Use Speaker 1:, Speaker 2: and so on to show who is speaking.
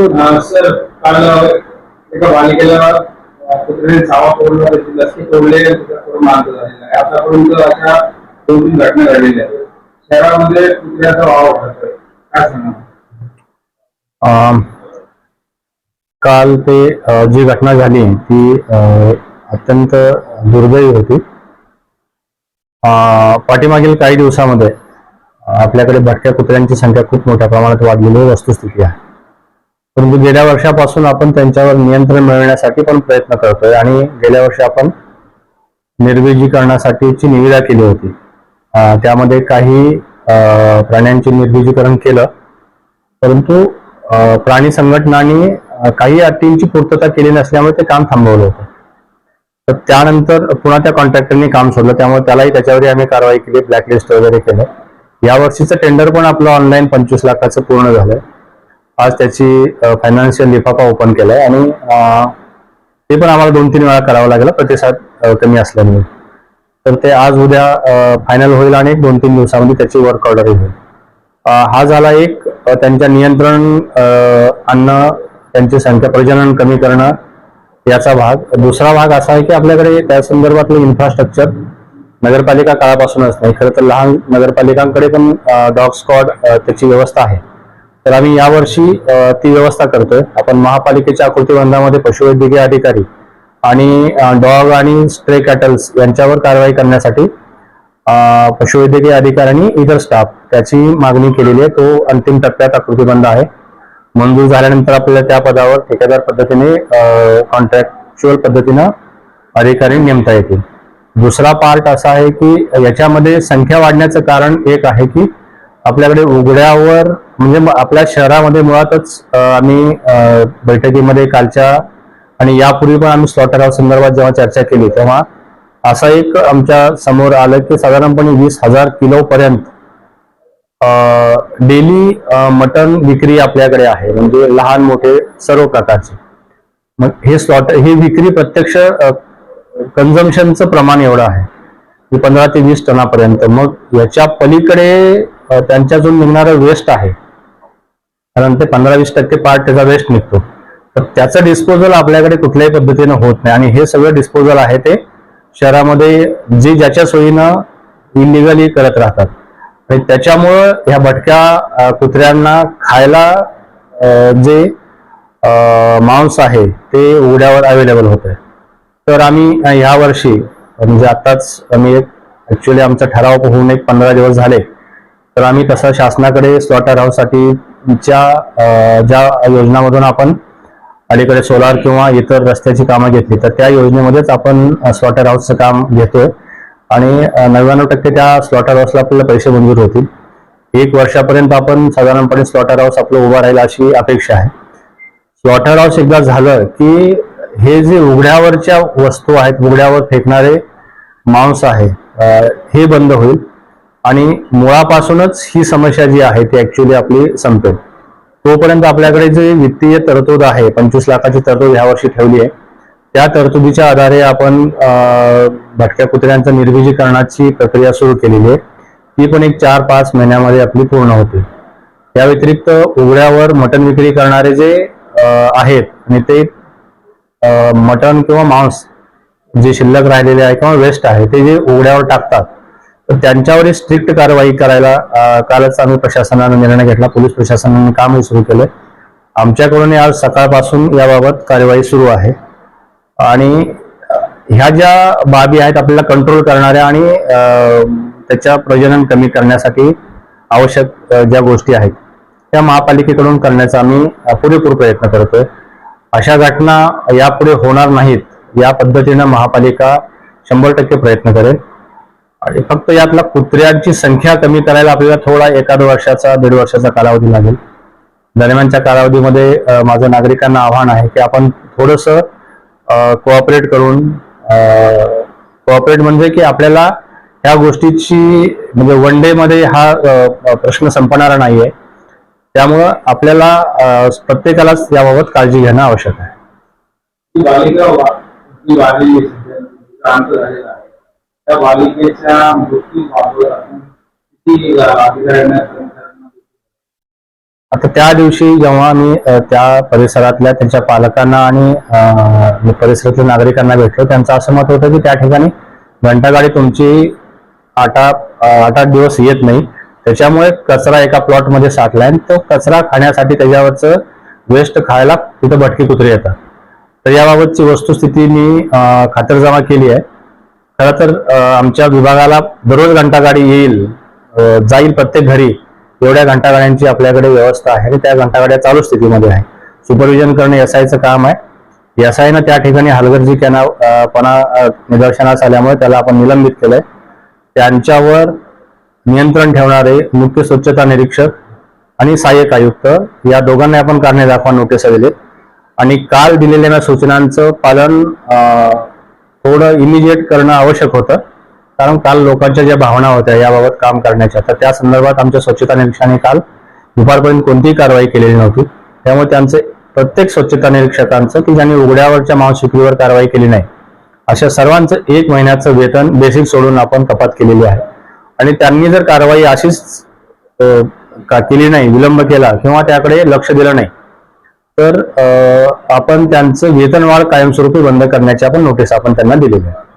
Speaker 1: Sir काल एका बालिकेला कुत्र्याने चावा लसी तोडले करून आहे आतापर्यंत अशा दोन तीन घटना घडलेल्या आहेत. शहरामध्ये कुत्र्याचा वाव वाढतोय. काय सांगा
Speaker 2: काल ते जी घटना झाली ती अत्यंत दुर्दैवी होती. पाठीमागील काही दिवसामध्ये आपल्याकडे भटक्या कुत्र्यांची संख्या खूप मोठ्या प्रमाणात वाढलेली वस्तुस्थिती आहे. परंतु गेल्या वर्षापासून आपण त्यांच्यावर नियंत्रण मिळवण्यासाठी पण प्रयत्न करतोय आणि गेल्या वर्षी आपण निर्बीजीकरणासाठीची निविदा केली होती. त्यामध्ये काही प्राण्यांचे निर्बीजीकरण केलं. परंतु प्राणी संघटनांनी काही अटींची पूर्तता केली नसल्यामुळे ते काम थांबवलं होतं. तर त्यानंतर पुन्हा त्या कॉन्ट्रॅक्टरने काम सोडलं. त्यामुळे त्यालाही त्याच्यावरही आम्ही कारवाई केली ब्लॅकलिस्ट वगैरे केलं. या वर्षीचं टेंडर पण आपलं ऑनलाईन पंचवीस लाखाचं पूर्ण झालंय. आज त्याची फायनान्शियल लिफाफा ओपन केलाय आणि ते पण आम्हाला दोन तीन वेळा करावं लागलं प्रतिसाद कमी असल्यामुळे तर ते आज उद्या फायनल होईल आणि एक दोन तीन दिवसामध्ये त्याची वर्क ऑर्डर होईल हा झाला एक त्यांच्या नियंत्रण अ, आणणं त्यांची संख्या प्रजनन कमी करणं याचा भाग. दुसरा भाग असा आहे की आपल्याकडे त्या संदर्भातलं इन्फ्रास्ट्रक्चर नगरपालिका काळापासूनच नाही. खरं तर लहान नगरपालिकांकडे पण डॉग स्कॉड त्याची व्यवस्था आहे. तर आम्ही यावर्षी ती व्यवस्था करतोय. आपण महापालिकेच्या आकृतीबंधामध्ये पशुवैद्यकीय अधिकारी आणि डॉग आणि स्ट्रे कॅटल्स यांच्यावर कारवाई करण्यासाठी पशुवैद्यकीय अधिकाऱ्यांनी इतर स्टाफ त्याची मागणी केलेली आहे. तो अंतिम टप्प्यात आकृतीबंध आहे. मंजूर झाल्यानंतर आपल्याला त्या पदावर ठेकेदार पद्धतीने कॉन्ट्रॅक्च्युअल पद्धतीनं अधिकारी नेमता येतील. दुसरा पार्ट असा आहे की याच्यामध्ये संख्या वाढण्याचं कारण एक आहे की आपल्याकडे उघड्यावर म्हणजे आपल्या शहरामध्ये मुळातच आम्ही बैठकीमध्ये कालच्या आणि यापूर्वी पण आम्ही स्लॉटर हाऊस संदर्भात जेव्हा चर्चा केली तेव्हा असं एक आमच्यासमोर आलं की साधारणपणे वीस हजार किलो पर्यंत डेली मटन विक्री आपल्याकडे आहे म्हणजे लहान मोठे सर्व प्रकारचे. मग हे स्लॉटर ही विक्री प्रत्यक्ष कन्झम्पशनचं प्रमाण एवढं आहे की पंधरा ते वीस टनापर्यंत. मग याच्या पलीकडे त्यांच्या त्यांच्यातून निघणारं वेस्ट आहे. कारण ते पंधरा वीस टक्के पार्ट त्याचा वेस्ट निघतो. तर त्याचं डिस्पोजल आपल्याकडे कुठल्याही पद्धतीनं होत नाही. आणि हे सगळं डिस्पोजल आहे ते शहरामध्ये जे ज्याच्या सोयीनं इलिगली करत राहतात. आणि त्याच्यामुळं ह्या भटक्या कुत्र्यांना खायला जे मांस आहे ते उघड्यावर अवेलेबल होत आहे तर आम्ही ह्या वर्षी म्हणजे आताच आम्ही एक ऍक्च्युली आमचा ठराव होऊन एक पंधरा दिवस झाले. तर आम्ही तसं शासनाकडे स्लॉटर हाऊससाठीच्या ज्या योजनामधून आपण अलीकडे सोलार किंवा इतर रस्त्याची कामं घेतली तर त्या योजनेमध्येच आपण स्लॉटर हाऊसचं काम घेतोय. आणि नव्याण्णव टक्के त्या स्लॉटर हाऊसला आपल्याला पैसे मंजूर होतील. एक वर्षापर्यंत आपण साधारणपणे स्लॉटर हाऊस आपलं उभं राहील अशी अपेक्षा आहे. स्लॉटर हाऊस एकदा झालं की हे जे उघड्यावरच्या वस्तू आहेत उघड्यावर फेकणारे मांस आहे हे बंद होईल. आणि मुळापासूनच ही समस्या जी आहे ती ऍक्च्युली आपली संपेल. तोपर्यंत आपल्याकडे जे वित्तीय तरतूद आहे पंचवीस लाखाची तरतूद ह्या वर्षी ठेवली आहे त्या तरतुदीच्या आधारे आपण भटक्या कुत्र्यांचं निर्विजीकरणाची प्रक्रिया सुरू केलेली आहे. ती पण एक चार पाच महिन्यामध्ये आपली पूर्ण होते त्या व्यतिरिक्त उघड्यावर मटण विक्री करणारे जे आहेत आणि ते मटण किंवा मांस जे शिल्लक राहिलेले आहे किंवा वेस्ट आहे ते जे उघड्यावर टाकतात तर त्यांच्यावर स्ट्रिक्ट कारवाई करायला कालच आम्ही प्रशासनानं निर्णय घेतला. पोलीस प्रशासनाने कामही सुरू केलं आमच्याकडून आज सकाळपासून याबाबत कार्यवाही सुरू आहे. आणि ह्या ज्या बाबी आहेत आपल्याला कंट्रोल करणाऱ्या आणि त्याच्या प्रजनन कमी करण्यासाठी आवश्यक ज्या गोष्टी आहेत त्या महापालिकेकडून करण्याचा आम्ही पुरेपूर प्रयत्न करतोय. अशा घटना यापुढे होणार नाहीत या पद्धतीनं महापालिका शंभर टक्के प्रयत्न करेल. आणि फक्त यातला कुत्र्यांची संख्या कमी करायला आपल्याला थोडा एखाद वर्षाचा दीड वर्षाचा कालावधी लागेल. दरम्यानच्या कालावधीमध्ये माझं नागरिकांना आव्हान आहे की आपण थोडस कोऑपरेट करून कोऑपरेट म्हणजे की आपल्याला ह्या गोष्टीची म्हणजे वन डे मध्ये हा प्रश्न संपणारा नाहीये. त्यामुळं आपल्याला प्रत्येकालाच याबाबत काळजी घेणं आवश्यक आहे.
Speaker 1: त्या बालिकेच्या मृत्यू
Speaker 2: आता त्या दिवशी जेव्हा मी त्या परिसरातल्या त्यांच्या पालकांना आणि परिसरातील परिसरातल्या नागरिकांना भेटलो त्यांचं असं मत होतं की त्या ठिकाणी घंटागाडी तुमची आठ आठ आठ दिवस येत नाही. त्याच्यामुळे कचरा एका प्लॉटमध्ये साठलाय आणि तो कचरा खाण्यासाठी त्याच्यावरचं वेस्ट खायला तिथं भटकी कुत्रे येतात. तर याबाबतची वस्तुस्थिती मी खातरजमा केली आहे. खरं तर आमच्या विभागाला दररोज घंटागाडी येईल जाईल प्रत्येक घरी एवढ्या घंटागाड्यांची आपल्याकडे व्यवस्था आहे आणि त्या घंटागाड्या चालू स्थितीमध्ये आहे. सुपरविजन करणे एस आयचं काम आहे. एस आयनं त्या ठिकाणी हलगर्जीपणा अ, पणा निदर्शनास आल्यामुळे त्याला आपण निलंबित केलंय. त्यांच्यावर नियंत्रण ठेवणारे मुख्य स्वच्छता निरीक्षक आणि सहाय्यक आयुक्त या दोघांना आपण कारणे दाखवा नोटीस दिले आणि काल दिलेल्या सूचनांचं पालन थोडं इमिजिएट करणं आवश्यक होतं. कारण काल लोकांच्या ज्या भावना होत्या याबाबत काम करण्याच्या तर त्या संदर्भात आमच्या स्वच्छता निरीक्षकाने काल दुपारपर्यंत कोणतीही कारवाई केलेली नव्हती. त्यामुळे त्यांचे प्रत्येक स्वच्छता निरीक्षकांचं की ज्यांनी उघड्यावरच्या मांस कारवाई केली नाही अशा सर्वांचं एक महिन्याचं वेतन बेसिक सोडून आपण कपात केलेली आहे. आणि त्यांनी जर कारवाई अशीच का केली नाही विलंब केला किंवा त्याकडे लक्ष दिलं नाही तर आपण त्यांचं वेतनवाढ कायमस्वरूपी बंद करण्याची आपण नोटीस आपण त्यांना दिलेली आहे.